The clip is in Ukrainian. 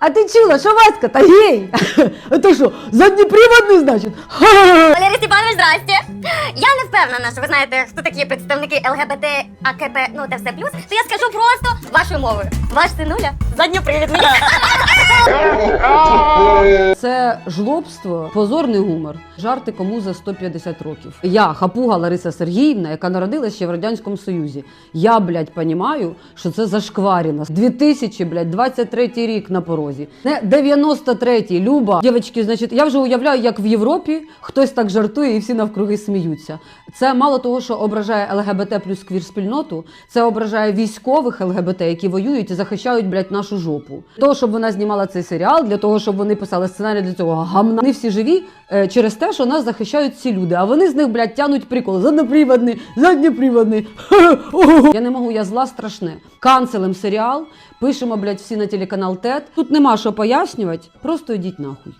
А ты чула, що Васька-то гей? Это що, заднеприводный, значить? Валерій Степанович, здрасте. Я не впевнена, що ви знаєте, хто такі представники ЛГБТ, АКП, ну та все плюс. То я скажу просто вашою мовою. Ваш синуля задньопривідний. Жлобство, позорний гумор. Жарти кому за 150 років. Я, хапуга Лариса Сергіївна, яка народилася ще в Радянському Союзі. Я, блядь, понімаю, що це зашкварено. 2000, блядь, 23 рік на порозі. Не 93-й, Люба. Дівчатки, значить, я вже уявляю, як в Європі хтось так жартує і всі навкруги сміються. Це мало того, що ображає ЛГБТ плюс квір спільноту, це ображає військових ЛГБТ, які воюють і захищають, блядь, нашу жопу. Того, щоб вона знімала цей серіал, для того, щоб вони писали сценарій для цього гамна. Вони всі живі е, через те, що нас захищають ці люди, а вони з них, блядь, тянуть прикол. Заднеприводний, заднеприводний. Я не можу, я зла страшне. Канцелем серіал, пишемо, блядь, всі на телеканал ТЕТ. Тут нема що пояснювати, просто йдіть нахуй.